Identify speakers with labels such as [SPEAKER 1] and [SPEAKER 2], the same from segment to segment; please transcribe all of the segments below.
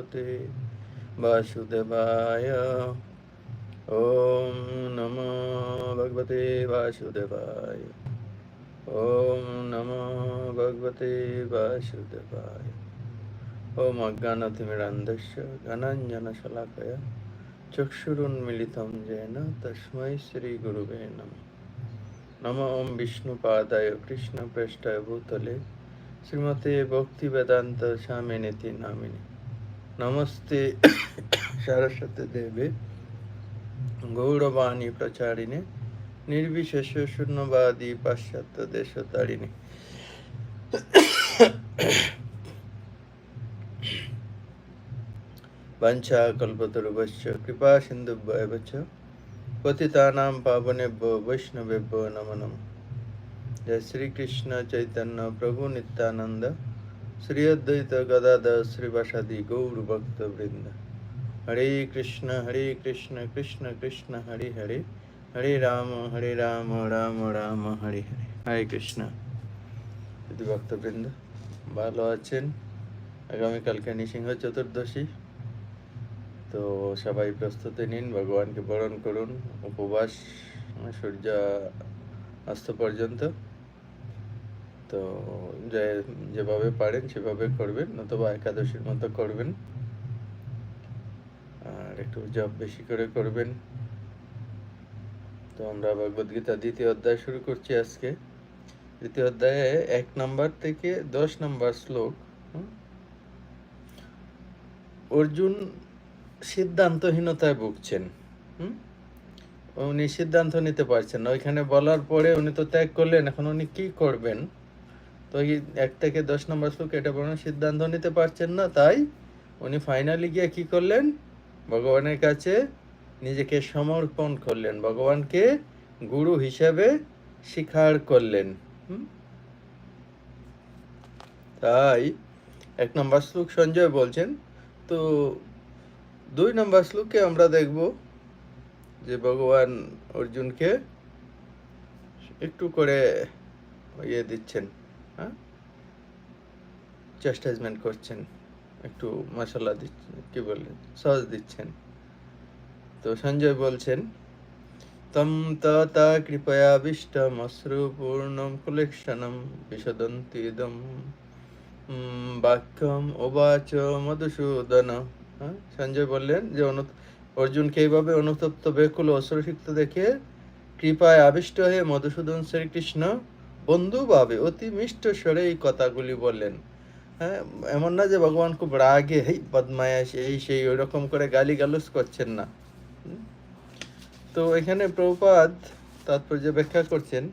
[SPEAKER 1] भगवते वासुदेवाय ॐ नमो भगवते वासुदेवाय ॐ नमो भगवते वासुदेवाय ॐ अज्ञानतिमिरान्धस्य घनाञ्जनशलाकया चक्षुरुन्मिलितं येन तस्मै श्रीगुरुवे नमः নম ওম বিষ্ণুপাদায় কৃষ্ণপ্রেষ্ঠায় ভূতলে শ্রীমতে ভক্তি বেদান্ত স্বামিনীতি নামিনী నమస్తే సరస్వతి దేవి గౌరవాణి ప్రచారిణి నిర్విశేష శూన్యవాది పాశ్చాత్య దేశతారిణి పంచాకల్పతురువశ్చ కృపా సింధుభ్యవచ్చ পতিতানাম পাবনেভ্য বৈষ্ণবেভ্য নম নম জয় শ্রীকৃষ্ণ চৈতন্য প্রভু নিত্যানন্দ শ্রী অদ্বৈত গদাধর শ্রীবাসাদি বৃন্দ হরে কৃষ্ণ হরে কৃষ্ণ কৃষ্ণ কৃষ্ণ হরে হরে হরে রাম হরে রাম রাম রাম হরে হরে হরে কৃষ্ণ ভক্তবৃন্দ ভালো আছেন আগামীকালকে নৃসিংহ চতুর্দশী তো সবাই প্রস্তুতি নিন ভগবানকে বরণ করুন উপবাস সূর্য অস্ত পর্যন্ত তো যে যেভাবে পারেন সেভাবে করবেন নতুবা একাদশীর মতো করবেন আর একটু জব বেশি করে করবেন তো আমরা ভগবদ্গীতা দ্বিতীয় অধ্যায় শুরু করছি আজকে দ্বিতীয় অধ্যায়ে এক নম্বর থেকে দশ নম্বর শ্লোক অর্জুন সিদ্ধান্তহীনতায় ভুগছেন হুম উনি সিদ্ধান্ত নিতে পারছেন না ওইখানে বলার পরে উনি তো ত্যাগ করলেন এখন উনি কি করবেন তো এই এক থেকে দশ নম্বর শ্লোক এটা পড়ানোর সিদ্ধান্ত নিতে পারছেন না তাই উনি ফাইনালি গিয়ে কি করলেন ভগবানের কাছে নিজেকে সমর্পণ করলেন ভগবানকে গুরু হিসাবে স্বীকার করলেন তাই এক নম্বর শ্লোক সঞ্জয় বলছেন তো দুই নম্বর শ্লোকে আমরা দেখব যে ভগবান অর্জুনকে একটু করে ইয়ে দিচ্ছেন হ্যাঁ করছেন একটু মশলা দিচ্ছেন কি বললেন সস দিচ্ছেন তো সঞ্জয় বলছেন তম বিষ্ট মশ্রুপূর্ণ অশ্রুপূর্ণম কুলেক্ষণম বিশদন্তিদম বাক্যম ওবাচ মধুসূদন হ্যাঁ সঞ্জয় বললেন যে অনু অর্জুনকে এইভাবে অনুতপ্ত বেকুল অশ্রুসিক্ত দেখে কৃপায় আবিষ্ট হয়ে মধুসূদন শ্রীকৃষ্ণ বন্ধুভাবে অতি মিষ্ট স্বরে এই কথাগুলি বললেন হ্যাঁ এমন না যে ভগবান খুব রাগে হেই বদমায়াস এই সেই ওই রকম করে গালি গালুস করছেন না তো এখানে প্রপাত তাৎপর্য ব্যাখ্যা করছেন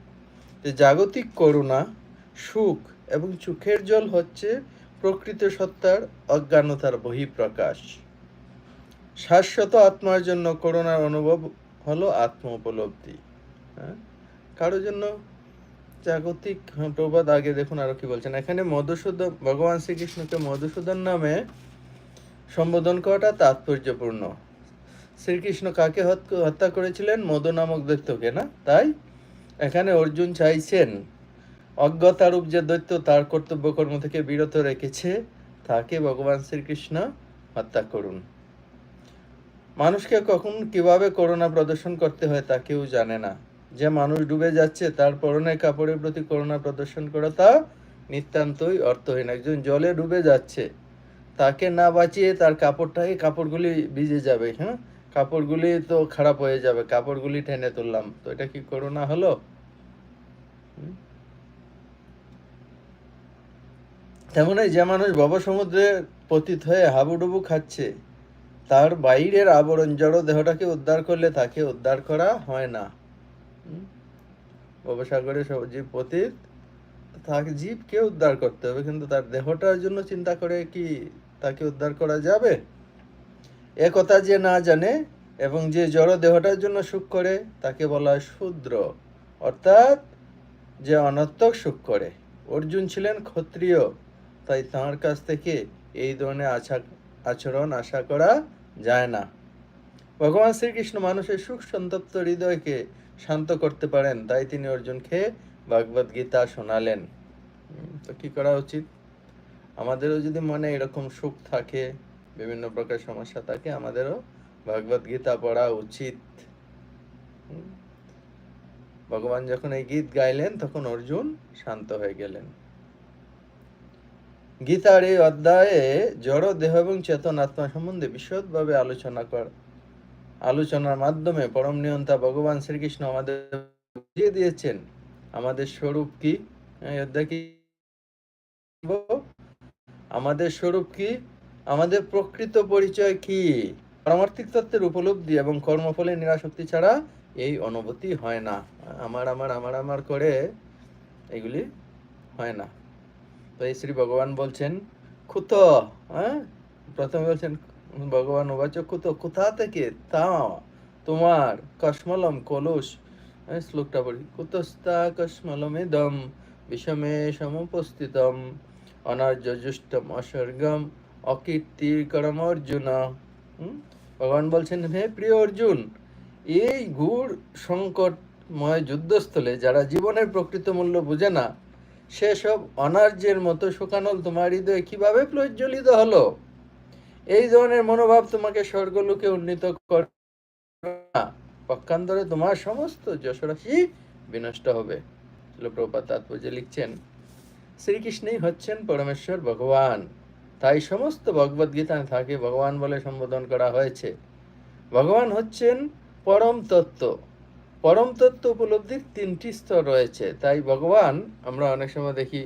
[SPEAKER 1] যে জাগতিক করুণা সুখ এবং চোখের জল হচ্ছে প্রকৃত সত্তার অজ্ঞানতার বহিঃপ্রকাশ শাশ্বত আত্মার জন্য করুণার অনুভব হলো আত্ম উপলব্ধি হ্যাঁ কারোর জন্য জাগতিক প্রবাদ আগে দেখুন আরো কি বলছেন এখানে মধুসূদন ভগবান শ্রীকৃষ্ণকে মধুসূদন নামে সম্বোধন করাটা তাৎপর্যপূর্ণ শ্রীকৃষ্ণ কাকে হত্যা করেছিলেন মধু নামক দৈত্যকে না তাই এখানে অর্জুন চাইছেন অজ্ঞতারূপ যে দৈত্য তার কর্তব্য কর্ম থেকে বিরত রেখেছে তাকে ভগবান শ্রীকৃষ্ণ হত্যা করুন মানুষকে কখন কিভাবে করোনা প্রদর্শন করতে হয় তা কেউ জানে না যে মানুষ ডুবে যাচ্ছে তার পরনে কাপড়ের প্রতি করোনা প্রদর্শন করা তা নিতান্তই অর্থহীন একজন জলে ডুবে যাচ্ছে তাকে না বাঁচিয়ে তার কাপড়টাকে কাপড়গুলি ভিজে যাবে হ্যাঁ কাপড়গুলি তো খারাপ হয়ে যাবে কাপড়গুলি টেনে তুললাম তো এটা কি করোনা হলো তেমনই যে মানুষ সমুদ্রে পতিত হয়ে হাবুডুবু খাচ্ছে তার বাইরের আবরণ জড় দেহটাকে উদ্ধার করলে তাকে উদ্ধার করা হয় না ভবসাগরে জীব পতীত তাকে জীবকে উদ্ধার করতে হবে কিন্তু তার দেহটার জন্য চিন্তা করে কি তাকে উদ্ধার করা যাবে এ কথা যে না জানে এবং যে জড় দেহটার জন্য সুখ করে তাকে বলা হয় শূদ্র অর্থাৎ যে অনাত্মক সুখ করে অর্জুন ছিলেন ক্ষত্রিয় তাই তাঁর কাছ থেকে এই ধরনের আশা আচরণ আশা করা যায় না ভগবান শ্রীকৃষ্ণ মানুষের সুখ সন্তপ্ত হৃদয়কে শান্ত করতে পারেন তাই তিনি অর্জুনকে ভাগবত গীতা শোনালেন তো কি করা উচিত আমাদেরও যদি মনে এরকম সুখ থাকে বিভিন্ন প্রকার সমস্যা থাকে আমাদেরও ভাগবত গীতা পড়া উচিত ভগবান যখন এই গীত গাইলেন তখন অর্জুন শান্ত হয়ে গেলেন গীতার এই অধ্যায়ে জড় দেহ এবং চেতন আত্মা সম্বন্ধে বিশদভাবে আলোচনা করা আলোচনার মাধ্যমে পরম নিয়ন্তা ভগবান শ্রীকৃষ্ণ আমাদের বুঝিয়ে দিয়েছেন আমাদের স্বরূপ কি আমাদের স্বরূপ কি আমাদের প্রকৃত পরিচয় কি পারমার্থিক তত্ত্বের উপলব্ধি এবং কর্মফলে নিরাশক্তি ছাড়া এই অনুভূতি হয় না আমার আমার আমার আমার করে এগুলি হয় না তো এই শ্রী ভগবান বলছেন ক্ষুত হ্যাঁ প্রথমে বলছেন ভগবান উবাচক্ষু তো কোথা থেকে তা তোমার কসমলম কলস শ্লোকটা বলি কুতস্তা কসমলম দম বিষমে সমুপস্থিতম অনার্যজুষ্টম অসর্গম অকীর্তির করম অর্জুন ভগবান বলছেন হে প্রিয় অর্জুন এই ঘুর সংকটময় যুদ্ধস্থলে যারা জীবনের প্রকৃত মূল্য বুঝে না সেসব অনার্যের মতো শুকানল তোমার হৃদয়ে কীভাবে প্রজ্বলিত হলো এই ধরনের মনোভাব তোমাকে স্বর্গলোকে উন্নীত কর পক্ষান্তরে তোমার সমস্ত যশরাশি বিনষ্ট হবে লোকপ্রপাত তাৎপর্য লিখছেন শ্রীকৃষ্ণই হচ্ছেন পরমেশ্বর ভগবান তাই সমস্ত ভগবদ্গীতায় থাকে ভগবান বলে সম্বোধন করা হয়েছে ভগবান হচ্ছেন পরম তত্ত্ব পরম তত্ত্ব উপলব্ধির তিনটি স্তর রয়েছে তাই ভগবান আমরা অনেক সময় দেখি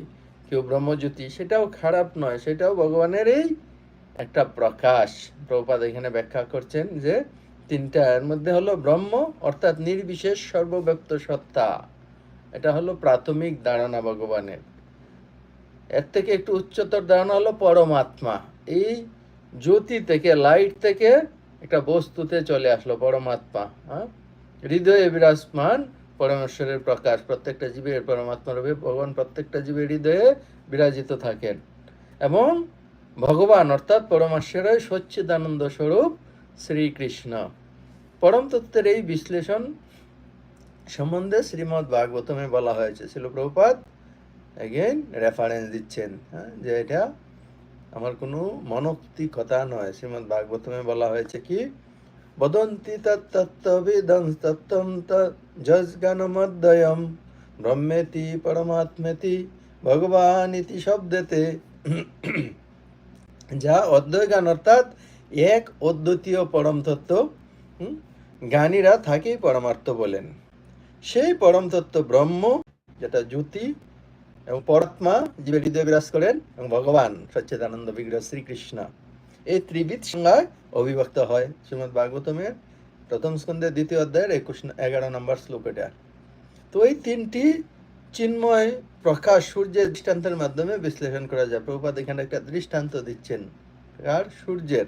[SPEAKER 1] কেউ ব্রহ্মজ্যোতি সেটাও খারাপ নয় সেটাও ভগবানের এই একটা প্রকাশ প্রপাদ এখানে ব্যাখ্যা করছেন যে তিনটার মধ্যে হলো ব্রহ্ম অর্থাৎ নির্বিশেষ সর্বব্যক্ত সত্তা এটা হলো প্রাথমিক ধারণা ভগবানের এর থেকে একটু উচ্চতর ধারণা হলো পরমাত্মা এই জ্যোতি থেকে লাইট থেকে একটা বস্তুতে চলে আসলো পরমাত্মা হ্যাঁ হৃদয়ে বিরাজমান পরমেশ্বরের প্রকাশ প্রত্যেকটা জীবের পরমাত্মা রূপে ভগবান প্রত্যেকটা জীবের হৃদয়ে বিরাজিত থাকেন এবং ভগবান অর্থাৎ পরমাশ্বরয় সচ্চিদানন্দ স্বরূপ শ্রীকৃষ্ণ পরম তত্ত্বের এই বিশ্লেষণ সম্বন্ধে শ্রীমদ ভাগবতমে বলা হয়েছে শিলপ্রপাত এগেইন রেফারেন্স দিচ্ছেন হ্যাঁ যে এটা আমার কোনো মনোক্তি কথা নয় শ্রীমদ ভাগবতমে বলা হয়েছে কি বদন্তি তত্ত্ববিদং তত্ত্বম ব্রহ্মেতি পরমাত্মেতি ভগবান ইতি শব্দেতে যা গান অর্থাৎ এক অদ্বিতীয় পরম তত্ত্ব জ্ঞানীরা থাকেই পরমার্থ বলেন সেই পরম তত্ত্ব ব্রহ্ম যেটা জ্যোতি এবং পরাত্মা জীবের হৃদয় বিরাজ করেন এবং ভগবান সচ্চেদানন্দ বিগ্রহ শ্রীকৃষ্ণ এই ত্রিবিধ সংজ্ঞায় অভিভক্ত হয় শ্রীমদ ভাগবতমের প্রথম স্কন্ধের দ্বিতীয় অধ্যায়ের একুশ এগারো নম্বর শ্লোক এটা তো এই তিনটি চিন্ময় প্রকাশ সূর্যের দৃষ্টান্তের মাধ্যমে বিশ্লেষণ করা যায় প্রভুপাত এখানে একটা দৃষ্টান্ত দিচ্ছেন আর সূর্যের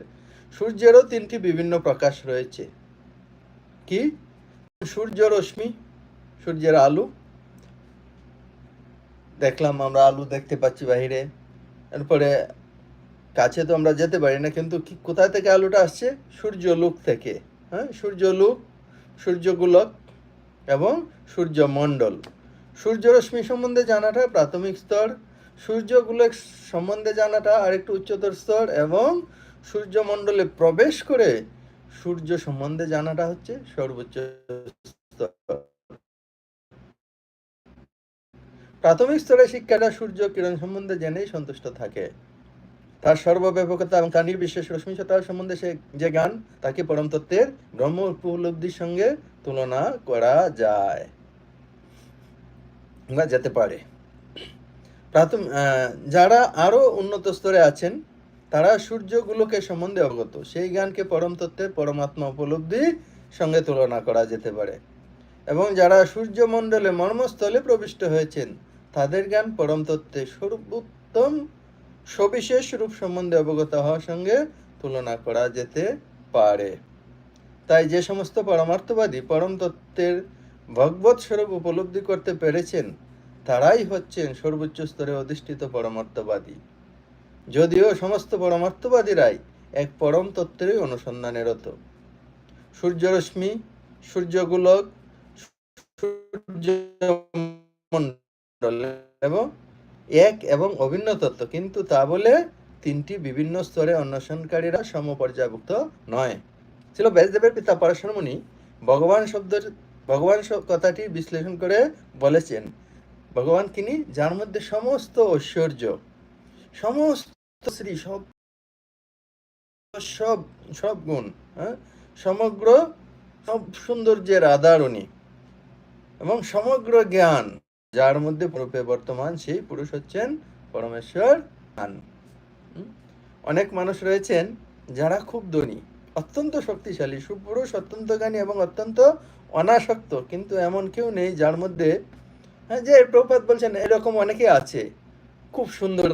[SPEAKER 1] সূর্যেরও তিনটি বিভিন্ন প্রকাশ রয়েছে কি সূর্য রশ্মি সূর্যের আলু দেখলাম আমরা আলু দেখতে পাচ্ছি বাহিরে এরপরে কাছে তো আমরা যেতে পারি না কিন্তু কি কোথা থেকে আলুটা আসছে সূর্যলোক থেকে হ্যাঁ সূর্যলোক সূর্যগুলক এবং সূর্যমণ্ডল সূর্যরশ্মি সম্বন্ধে জানাটা প্রাথমিক স্তর সূর্যগুলো সম্বন্ধে জানাটা আরেকটু উচ্চতর স্তর এবং সূর্যমণ্ডলে প্রবেশ করে সূর্য সম্বন্ধে জানাটা হচ্ছে সর্বোচ্চ স্তর প্রাথমিক স্তরে শিক্ষাটা সূর্য কিরণ সম্বন্ধে জেনেই সন্তুষ্ট থাকে তার সর্বব্যাপকতা এবং তার নির্বিশেষ রশ্মিসতা সম্বন্ধে সে যে জ্ঞান তাকে পরম তত্ত্বের ব্রহ্ম উপলব্ধির সঙ্গে তুলনা করা যায় যেতে পারে প্রাথমিক যারা আরও উন্নত স্তরে আছেন তারা সূর্যগুলোকে সম্বন্ধে অবগত সেই জ্ঞানকে পরম তত্ত্বের পরমাত্মা উপলব্ধির সঙ্গে তুলনা করা যেতে পারে এবং যারা সূর্যমণ্ডলে মর্মস্থলে প্রবিষ্ট হয়েছেন তাদের জ্ঞান পরম তত্ত্বে সর্বোত্তম সবিশেষ রূপ সম্বন্ধে অবগত হওয়ার সঙ্গে তুলনা করা যেতে পারে তাই যে সমস্ত পরমার্থবাদী পরম তত্ত্বের ভগবত স্বরূপ উপলব্ধি করতে পেরেছেন তারাই হচ্ছেন সর্বোচ্চ স্তরে অধিষ্ঠিত পরমার্থবাদী যদিও সমস্ত পরমার্থবাদীরাই এক পরম তত্ত্বেরই অনুসন্ধানেরত সূর্যরশ্মি সূর্যগুলক সূর্যমণ্ডল এবং এক এবং অভিন্ন তত্ত্ব কিন্তু তা বলে তিনটি বিভিন্ন স্তরে অন্বেষণকারীরা সমপর্যাভুক্ত নয় ছিল ব্যাসদেবের পিতা পরাশরমণি ভগবান শব্দের ভগবান কথাটি বিশ্লেষণ করে বলেছেন ভগবান তিনি যার মধ্যে সমস্ত ঐশ্বর্য সমস্ত শ্রী সব সব সব গুণ হ্যাঁ সমগ্র সব সৌন্দর্যের আদারণি এবং সমগ্র জ্ঞান যার মধ্যে রূপে বর্তমান সেই পুরুষ হচ্ছেন পরমেশ্বর খান অনেক মানুষ রয়েছেন যারা খুব ধনী অত্যন্ত শক্তিশালী সুপুরুষ অত্যন্ত জ্ঞানী এবং অত্যন্ত অনাসক্ত কিন্তু এমন কেউ নেই যার মধ্যে হ্যাঁ, যে প্রপাত বলছেন এরকম অনেকে আছে খুব সুন্দর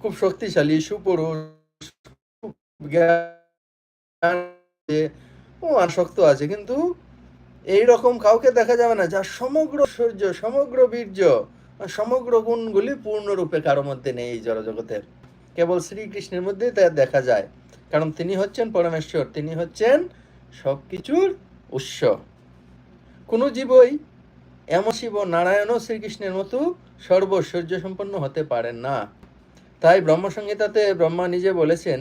[SPEAKER 1] খুব শক্তিশালী সুপুরুষ ও আসক্ত আছে কিন্তু এই রকম কাউকে দেখা যাবে না যার সমগ্র সূর্য সমগ্র বীর্য সমগ্র গুণগুলি পূর্ণরূপে কারো মধ্যে নেই এই জড়জগতের কেবল শ্রীকৃষ্ণের মধ্যেই তা দেখা যায় কারণ তিনি হচ্ছেন পরমেশ্বর তিনি হচ্ছেন সব কিছুর উৎস কোনো জীবই এমন শিব নারায়ণ ও শ্রীকৃষ্ণের মতো সর্বৈশ্বর্য সম্পন্ন হতে পারেন না তাই ব্রহ্মসংহিতাতে ব্রহ্মা নিজে বলেছেন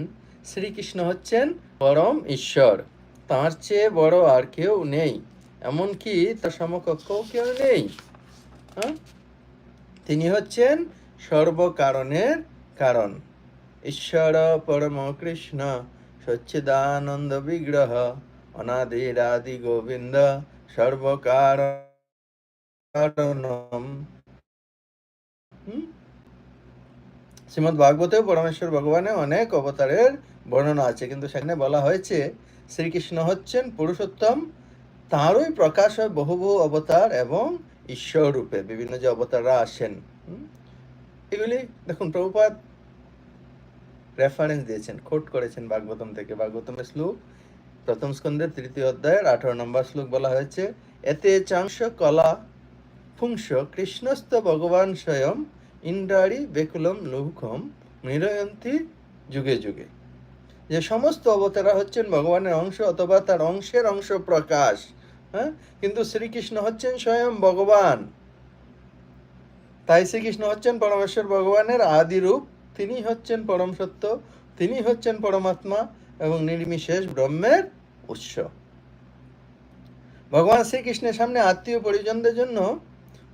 [SPEAKER 1] শ্রীকৃষ্ণ হচ্ছেন পরম ঈশ্বর তাঁর চেয়ে বড় আর কেউ নেই এমনকি তার সমকক্ষ কেউ নেই হ্যাঁ তিনি হচ্ছেন সর্বকারণের কারণ ঈশ্বর পরম কৃষ্ণ সচ্চিদানন্দ বিগ্রহ অনাদির রাধি গোবিন্দ সর্বকারণম শ্রীমদ ভাগবতেও পরমেশ্বর ভগবানের অনেক অবতারের বর্ণনা আছে কিন্তু সেখানে বলা হয়েছে শ্রীকৃষ্ণ হচ্ছেন পুরুষোত্তম তাঁরই প্রকাশ হয় বহু বহু অবতার এবং ঈশ্বর রূপে বিভিন্ন যে অবতাররা আসেন এগুলি দেখুন প্রভুপাত রেফারেন্স দিয়েছেন খোট করেছেন ভাগবতম থেকে ভাগবতমের শ্লোক প্রথম স্কন্ধের তৃতীয় অধ্যায়ের আঠারো নম্বর শ্লোক বলা হয়েছে এতে চাংশ কলা ফুংস কৃষ্ণস্থ ভগবান স্বয়ং ইন্দ্রারি বেকুলম লুহুকম নিরয়ন্তী যুগে যুগে যে সমস্ত অবতারা হচ্ছেন ভগবানের অংশ অথবা তার অংশের অংশ প্রকাশ হ্যাঁ কিন্তু শ্রীকৃষ্ণ হচ্ছেন স্বয়ং ভগবান তাই শ্রীকৃষ্ণ হচ্ছেন পরমেশ্বর ভগবানের আদি রূপ তিনি হচ্ছেন পরম সত্য তিনি হচ্ছেন পরমাত্মা এবং নির্বিশেষ ব্রহ্মের উৎস ভগবান শ্রীকৃষ্ণের সামনে আত্মীয় পরিজনদের জন্য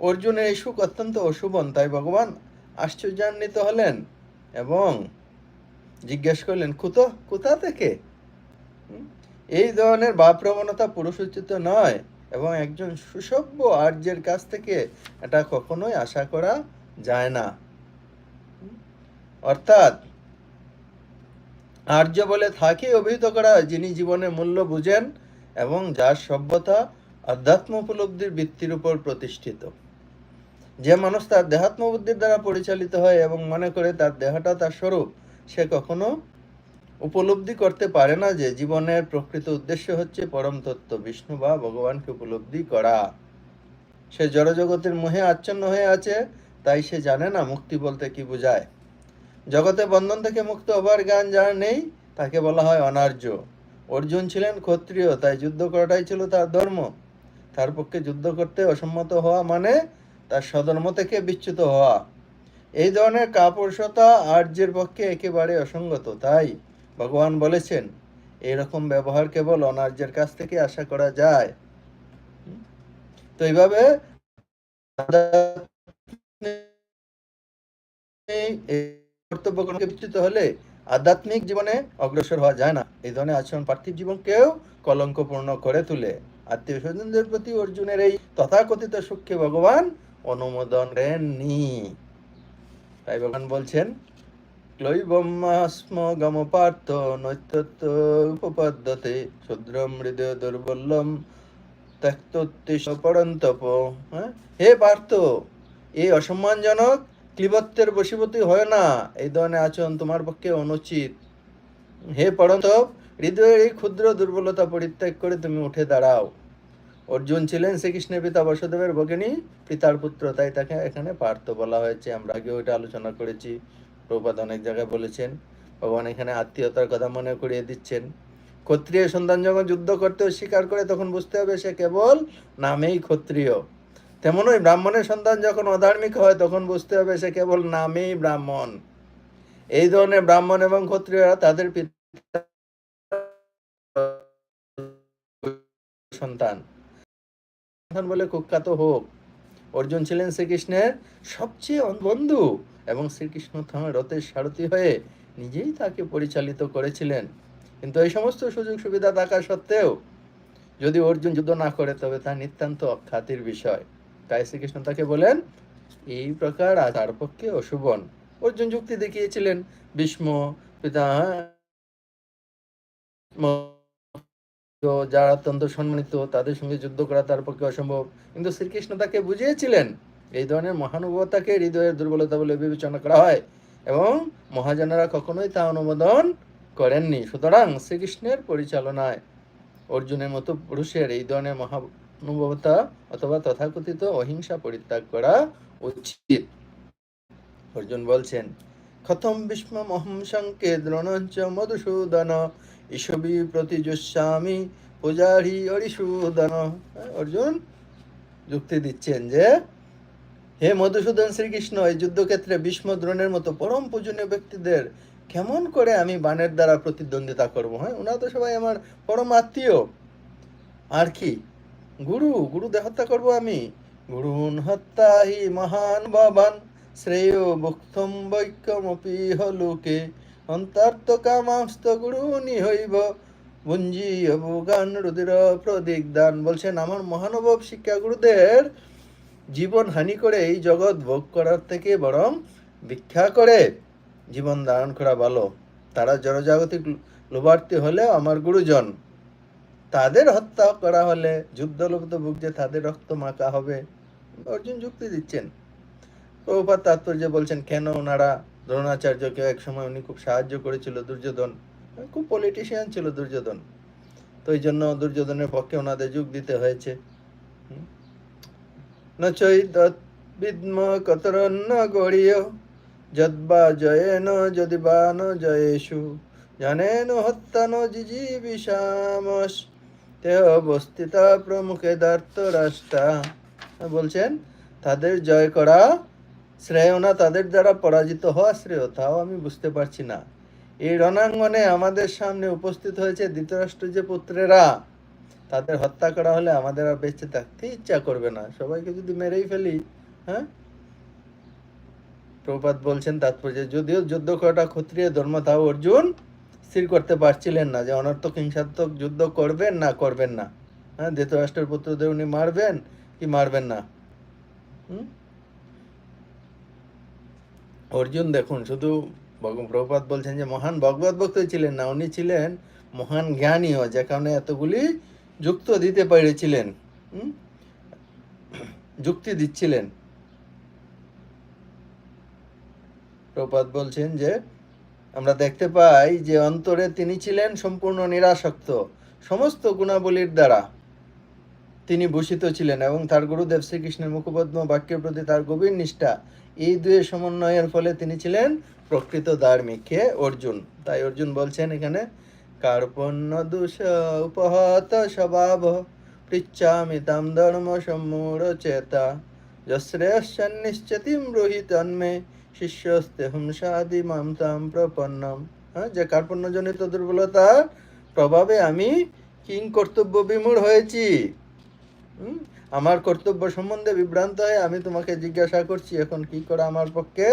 [SPEAKER 1] অর্জুনের এই সুখ অত্যন্ত অশুভন তাই ভগবান আশ্চর্যান্বিত হলেন এবং জিজ্ঞেস করলেন কুত কোথা থেকে এই ধরনের বা প্রবণতা পুরুষোচিত নয় এবং একজন সুসভ্য আর্যের কাছ থেকে এটা কখনোই আশা করা যায় না অর্থাৎ আর্য বলে থাকে অভিহিত করা যিনি জীবনের মূল্য বুঝেন এবং যার সভ্যতা আধ্যাত্ম উপলব্ধির ভিত্তির উপর প্রতিষ্ঠিত যে মানুষ তার দেহাত্ম বুদ্ধির দ্বারা পরিচালিত হয় এবং মনে করে তার দেহটা তার স্বরূপ সে কখনো উপলব্ধি করতে পারে না যে জীবনের প্রকৃত উদ্দেশ্য হচ্ছে পরম তত্ত্ব বিষ্ণু বা ভগবানকে উপলব্ধি করা সে জড়জগতের মোহে আচ্ছন্ন হয়ে আছে তাই সে জানে না মুক্তি বলতে কি বোঝায় জগতে বন্ধন থেকে মুক্ত হবার জ্ঞান যার নেই তাকে বলা হয় অনার্য অর্জুন ছিলেন ক্ষত্রিয় তাই যুদ্ধ করাটাই ছিল তার ধর্ম তার পক্ষে যুদ্ধ করতে অসম্মত হওয়া মানে তার স্বধর্ম থেকে বিচ্যুত হওয়া এই ধরনের কাপুরুষতা আর্যের পক্ষে একেবারে অসঙ্গত তাই ভগবান বলেছেন এরকম ব্যবহার কেবল অনার্যের কাছ থেকে আশা করা যায় তো এইভাবে এই কর্তব্য বিচ্যুত হলে আধ্যাত্মিক জীবনে অগ্রসর হওয়া যায় না এই ধরনের আচরণ পার্থিব জীবনকেও কলঙ্কপূর্ণ করে তুলে আত্মীয় স্বজনদের প্রতি অর্জুনের এই তথাকথিত সুখকে ভগবান অনুমোদন দেননি তাই ভগবান বলছেন ক্লৈবম্মাস্ম গম পার্থ নৈতত্ব উপপাদ্যতে শূদ্রম হৃদয় দুর্বল্যম ত্যক্তোত্তিশ পরন্তপ হ্যাঁ হে পার্থ এই অসম্মানজনক ক্লিবত্বের বশীভূত হয় না এই ধরনের আচরণ তোমার পক্ষে অনুচিত হে পরন্তব হৃদয়ের এই ক্ষুদ্র দুর্বলতা পরিত্যাগ করে তুমি উঠে দাঁড়াও অর্জুন ছিলেন শ্রীকৃষ্ণের পিতা বসুদেবের ভগিনী পিতার পুত্র তাই তাকে এখানে পার্থ বলা হয়েছে আমরা আগেও এটা আলোচনা করেছি প্রপাত অনেক জায়গায় বলেছেন ভগবান এখানে আত্মীয়তার কথা মনে করিয়ে দিচ্ছেন ক্ষত্রিয় সন্তান যখন যুদ্ধ করতেও স্বীকার করে তখন বুঝতে হবে সে কেবল নামেই ক্ষত্রিয় তেমনই ব্রাহ্মণের সন্তান যখন অধার্মিক হয় তখন বুঝতে হবে সে কেবল নামেই ব্রাহ্মণ এই ধরনের ব্রাহ্মণ এবং ক্ষত্রিয়রা তাদের সন্তান বলে কুখ্যাত হোক অর্জুন ছিলেন শ্রীকৃষ্ণের সবচেয়ে বন্ধু এবং শ্রীকৃষ্ণ রথের সারথী হয়ে নিজেই তাকে পরিচালিত করেছিলেন কিন্তু এই সমস্ত সুযোগ সুবিধা থাকা সত্ত্বেও যদি অর্জুন যুদ্ধ না করে তবে তা নিতান্ত অখ্যাতির বিষয় তাই শ্রীকৃষ্ণ তাকে বলেন এই প্রকার তার পক্ষে অশুভন অর্জুন যুক্তি দেখিয়েছিলেন ভীষ্ম পিতা যারা অত্যন্ত সম্মানিত তাদের সঙ্গে যুদ্ধ করা তার পক্ষে অসম্ভব কিন্তু শ্রীকৃষ্ণ তাকে বুঝিয়েছিলেন এই ধরনের মহানুভবতাকে হৃদয়ের দুর্বলতা বলে বিবেচনা করা হয় এবং মহাজনেরা কখনোই তা অনুমোদন করেননি সুতরাং শ্রীকৃষ্ণের পরিচালনায় অর্জুনের মতো পুরুষের এই ধরনের মহা অনুভবতা অথবা তথাকথিত অহিংসা পরিত্যাগ করা উচিত অর্জুন বলছেন খতম মহম সংকে দ্রোণঞ্চ মধুসূদন ইসবি প্রতিজস্বামী পূজারি অরিসূদন হ্যাঁ, অর্জুন যুক্তি দিচ্ছেন যে হে মধুসূদন শ্রীকৃষ্ণ এই যুদ্ধক্ষেত্রে বিষ্ম দ্রোণের মতো পরম পূজনীয় ব্যক্তিদের কেমন করে আমি বানের দ্বারা প্রতিদ্বন্দ্বিতা করবো হ্যাঁ ওনারা তো সবাই আমার পরম আত্মীয় আর কি গুরু গুরু দেহত্যা করব আমি গুরু হত্যা হি মহান ভবান শ্রেয় ভুক্তম বৈক্যমপি হলুকে অন্তর্ত কামস্ত গুরু হইব বুঞ্জি অবগান রুদির প্রদিক দান বলছেন আমার মহানুভব শিক্ষা গুরুদের জীবন হানি করে এই জগৎ ভোগ করার থেকে বরং ভিক্ষা করে জীবন ধারণ করা ভালো তারা জনজাগতিক লোভার্থী হলেও আমার গুরুজন তাদের হত্যা করা হলে বুক ভুগছে তাদের রক্ত মাখা হবে অর্জুন যুক্তি দিচ্ছেন প্রভুপাত তাৎপর্য বলছেন কেন ওনারা দ্রোণাচার্যকে এক সময় উনি খুব সাহায্য করেছিল দুর্যোধন খুব পলিটিশিয়ান ছিল দুর্যোধন তো এই জন্য দুর্যোধনের পক্ষে ওনাদের যোগ দিতে হয়েছে নচৈ কতরন্ন গড়িয় যদ্বা জয়েন যদি বা ন জয়েশু জানেন হত্যা ন জিজি বিষামস তে অবস্থিত প্রমুখে দার্থ রাষ্ট্রা বলছেন তাদের জয় করা শ্রেয় না তাদের দ্বারা পরাজিত হওয়া শ্রেয় তাও আমি বুঝতে পারছি না এই রণাঙ্গনে আমাদের সামনে উপস্থিত হয়েছে ধৃতরাষ্ট্র যে পুত্রেরা তাদের হত্যা করা হলে আমাদের আর বেঁচে থাকতে ইচ্ছা করবে না সবাইকে যদি মেরেই ফেলি হ্যাঁ প্রপাত বলছেন তাৎপর্য যদিও যুদ্ধ করাটা ক্ষত্রিয় ধর্ম তাও অর্জুন স্থির করতে পারছিলেন না যে অনর্থক হিংসাত্মক যুদ্ধ করবেন না করবেন না হ্যাঁ ধৃতরাষ্ট্রের পুত্রদের উনি মারবেন কি মারবেন না অর্জুন দেখুন শুধু প্রভুপাত বলছেন যে মহান ভগবত ভক্ত ছিলেন না উনি ছিলেন মহান জ্ঞানীও যে কারণে এতগুলি যুক্ত দিতে পেরেছিলেন যুক্তি দিচ্ছিলেন প্রপাত বলছেন যে আমরা দেখতে পাই যে অন্তরে তিনি ছিলেন সম্পূর্ণ নিরাসক্ত সমস্ত গুণাবলীর দ্বারা তিনি ভূষিত ছিলেন এবং তার গুরুদেব শ্রীকৃষ্ণের মুখপদ্ম বাক্যের প্রতি তার গভীর নিষ্ঠা এই দুয়ে সমন্বয়ের ফলে তিনি ছিলেন প্রকৃত ধার্মিক অর্জুন তাই অর্জুন বলছেন এখানে কার্পণ্য দুষ উপহত স্বভাব পৃচ্ছামিতাম ধর্ম সম্মূর চেতা রোহিত রোহিতন্মে শিষ্যস্তে হংসাদি মামতাম প্রপন্নম হ্যাঁ যে কার্পণ্যজনিত দুর্বলতা প্রভাবে আমি কিং কর্তব্য বিমূঢ় হয়েছি আমার কর্তব্য সম্বন্ধে বিভ্রান্ত হয়ে আমি তোমাকে জিজ্ঞাসা করছি এখন কি করে আমার পক্ষে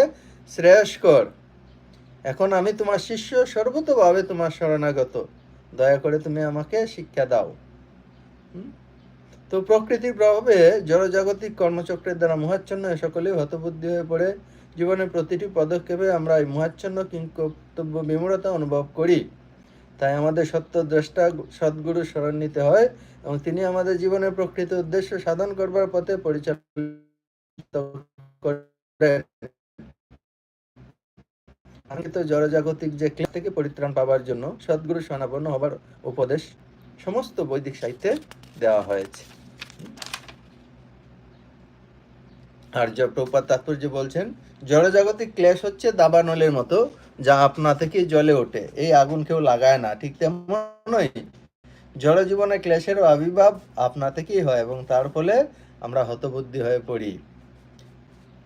[SPEAKER 1] শ্রেয়স্কর এখন আমি তোমার শিষ্য সর্বতভাবে তোমার শরণাগত দয়া করে তুমি আমাকে শিক্ষা দাও তো প্রকৃতির প্রভাবে জড়জাগতিক কর্মচক্রের দ্বারা মহাচ্ছন্ন সকলেই হতবুদ্ধি হয়ে পড়ে জীবনের প্রতিটি পদক্ষেপে আমরা এই মহাচ্ছন্ন কর্তব্য বিমূরতা অনুভব করি তাই আমাদের সত্য দ্রষ্টা সদ্গুরু স্মরণ নিতে হয় এবং তিনি আমাদের জীবনের প্রকৃত উদ্দেশ্য সাধন করবার পথে পরিচালিত করেন জড়জাগতিক যে ক্লেশ থেকে পরিত্রাণ পাবার জন্য সদ্গুরু শরণাপন্ন হবার উপদেশ সমস্ত বৈদিক সাহিত্যে দেওয়া হয়েছে আর্য প্রপাত তাৎপর্য বলছেন জড়জাগতিক ক্লেশ হচ্ছে দাবানলের মতো যা আপনা থেকেই জলে ওঠে এই আগুন কেউ লাগায় না ঠিক তেমনই জড় জীবনে ক্লেশেরও আবির্ভাব আপনা থেকেই হয় এবং তার ফলে আমরা হতবুদ্ধি হয়ে পড়ি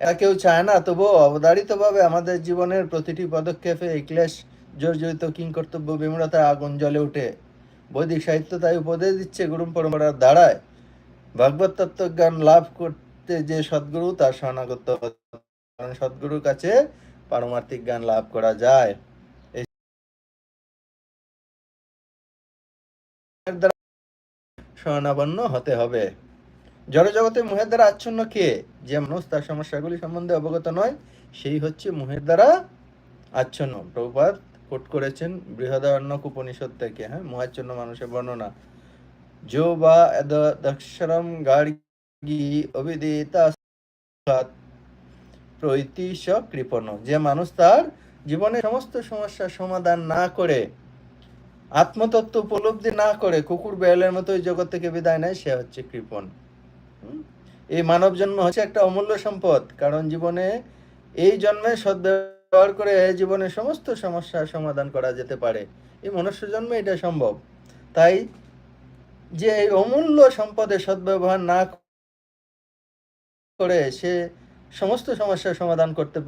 [SPEAKER 1] এটা কেউ চায় না তবুও অবধারিতভাবে আমাদের জীবনের প্রতিটি পদক্ষেপে এই ক্লেশ জর্জরিত কিংকর্তব্য বিমরতায় আগুন জলে ওঠে বৈদিক সাহিত্য তাই উপদেশ দিচ্ছে গুরু পরম্পরার দ্বারায় ভাগবত তত্ত্বজ্ঞান লাভ করতে যে সদ্গুরু তার শরণাগত কারণ সদ্গুরুর কাছে পারমার্থিক জ্ঞান লাভ করা যায় হতে হবে জড়জগতে দ্বারা আচ্ছন্ন কে যে মানুষ তার সমস্যাগুলি সম্বন্ধে অবগত নয় সেই হচ্ছে মোহের দ্বারা আচ্ছন্ন প্রভুপাত কোট করেছেন বৃহদারণ্যক উপনিষদ থেকে হ্যাঁ মোহাচ্ছন্ন মানুষের বর্ণনা জো বা দক্ষরম গাড়ি প্রৈতিশ কৃপণ যে মানুষ তার জীবনের সমস্ত সমস্যার সমাধান না করে আত্মতত্ত্ব উপলব্ধি না করে কুকুর বেয়ালের মতো জগৎ থেকে বিদায় নেয় সে হচ্ছে কৃপণ এই মানব জন্ম হচ্ছে একটা অমূল্য সম্পদ কারণ জীবনে এই জন্মে সদ্ব্যবহার করে জীবনের সমস্ত সমস্যার সমাধান করা যেতে পারে এই মনুষ্য জন্মে এটা সম্ভব তাই যে এই অমূল্য সম্পদে সদ্ব্যবহার না করে সে সমস্ত সমস্যার সমাধান করতে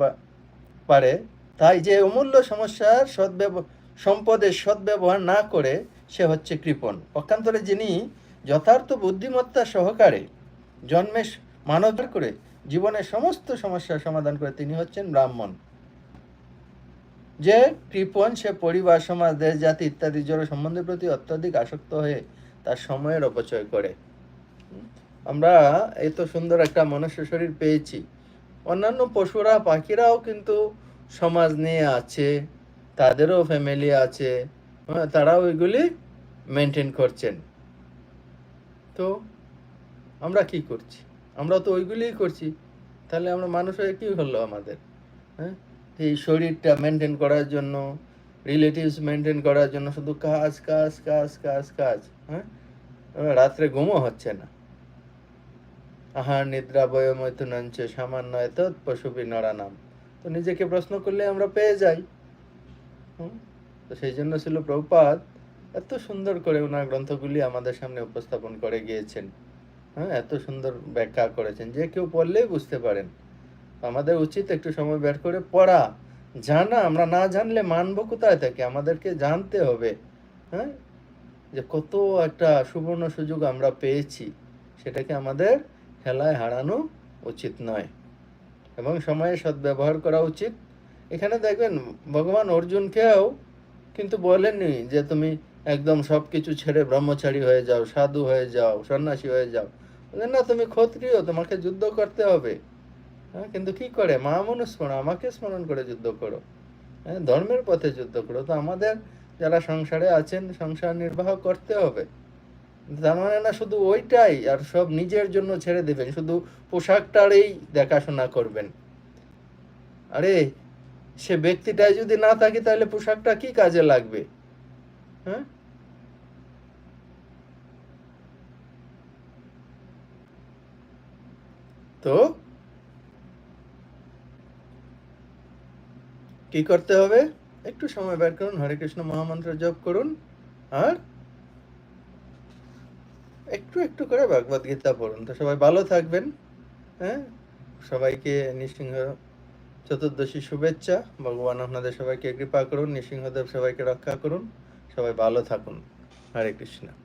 [SPEAKER 1] পারে তাই যে অমূল্য সমস্যার সদ্ব্যব সম্পদের সদ্ব্যবহার না করে সে হচ্ছে কৃপণ পক্ষান্তরে যিনি যথার্থ বুদ্ধিমত্তা সহকারে জন্মে মানব করে জীবনের সমস্ত সমস্যার সমাধান করে তিনি হচ্ছেন ব্রাহ্মণ যে কৃপণ সে পরিবার সমাজ দেশ জাতি ইত্যাদি জড় সম্বন্ধের প্রতি অত্যাধিক আসক্ত হয়ে তার সময়ের অপচয় করে আমরা এত সুন্দর একটা মনুষ্য শরীর পেয়েছি অন্যান্য পশুরা পাখিরাও কিন্তু সমাজ নিয়ে আছে তাদেরও ফ্যামিলি আছে তারাও ওইগুলি মেনটেন করছেন তো আমরা কি করছি আমরা তো ওইগুলিই করছি তাহলে আমরা মানুষ হয়ে কী হলো আমাদের হ্যাঁ এই শরীরটা মেনটেন করার জন্য রিলেটিভস মেনটেন করার জন্য শুধু কাজ কাজ কাজ কাজ কাজ হ্যাঁ রাত্রে ঘুমও হচ্ছে না আহা নিদ্রা বয়মৈথুনাঞ্চ সামান্য এত পশুপি নরানাম তো নিজেকে প্রশ্ন করলে আমরা পেয়ে যাই তো সেই জন্য ছিল প্রপাত এত সুন্দর করে ওনার গ্রন্থগুলি আমাদের সামনে উপস্থাপন করে গিয়েছেন হ্যাঁ এত সুন্দর ব্যাখ্যা করেছেন যে কেউ পড়লেই বুঝতে পারেন আমাদের উচিত একটু সময় বের করে পড়া জানা আমরা না জানলে মানব কোথায় থাকে আমাদেরকে জানতে হবে হ্যাঁ যে কত একটা সুবর্ণ সুযোগ আমরা পেয়েছি সেটাকে আমাদের খেলায় হারানো উচিত নয় এবং সময়ে সদ্ব্যবহার করা উচিত এখানে দেখবেন ভগবান অর্জুনকেও কিন্তু বলেননি যে তুমি একদম সব কিছু ছেড়ে ব্রহ্মচারী হয়ে যাও সাধু হয়ে যাও সন্ন্যাসী হয়ে যাও বলেন না তুমি ক্ষত্রিয় তোমাকে যুদ্ধ করতে হবে হ্যাঁ কিন্তু কি করে মা স্মরণ আমাকে স্মরণ করে যুদ্ধ করো হ্যাঁ ধর্মের পথে যুদ্ধ করো তো আমাদের যারা সংসারে আছেন সংসার নির্বাহ করতে হবে তার মানে না শুধু ওইটাই আর সব নিজের জন্য ছেড়ে দেবেন শুধু পোশাকটারেই দেখাশোনা করবেন আরে সে ব্যক্তিটাই যদি না থাকে তাহলে পোশাকটা কি কাজে লাগবে হ্যাঁ তো কি করতে হবে একটু সময় বের করুন হরে কৃষ্ণ মহামন্ত্র জপ করুন আর একটু একটু করে ভাগবত গীতা পড়ুন তো সবাই ভালো থাকবেন হ্যাঁ সবাইকে নৃসিংহ চতুর্দশী শুভেচ্ছা ভগবান আপনাদের সবাইকে কৃপা করুন নৃসিংহদেব সবাইকে রক্ষা করুন সবাই ভালো থাকুন হরে কৃষ্ণ